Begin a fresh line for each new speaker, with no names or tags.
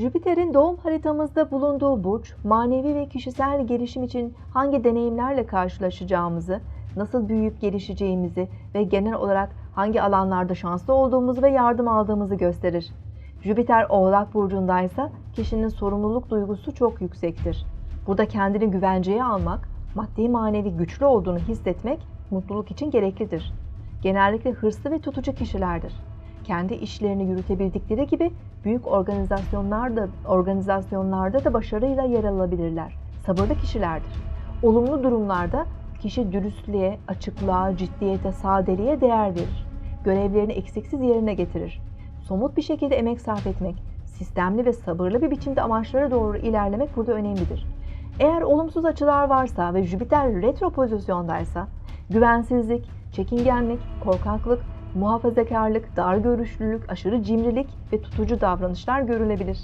Jüpiter'in doğum haritamızda bulunduğu burç, manevi ve kişisel gelişim için hangi deneyimlerle karşılaşacağımızı, nasıl büyüyüp gelişeceğimizi ve genel olarak hangi alanlarda şanslı olduğumuzu ve yardım aldığımızı gösterir. Jüpiter Oğlak burcundaysa kişinin sorumluluk duygusu çok yüksektir. Burada kendini güvenceye almak, maddi manevi güçlü olduğunu hissetmek mutluluk için gereklidir. Genellikle hırslı ve tutucu kişilerdir. Kendi işlerini yürütebildikleri gibi büyük organizasyonlarda organizasyonlarda da başarıyla yer alabilirler. Sabırlı kişilerdir. Olumlu durumlarda kişi dürüstlüğe, açıklığa, ciddiyete, sadeliğe değer verir. Görevlerini eksiksiz yerine getirir. Somut bir şekilde emek sarf etmek, sistemli ve sabırlı bir biçimde amaçlara doğru ilerlemek burada önemlidir. Eğer olumsuz açılar varsa ve Jüpiter retro pozisyondaysa güvensizlik, çekingenlik, korkaklık, muhafazakarlık, dar görüşlülük, aşırı cimrilik ve tutucu davranışlar görülebilir.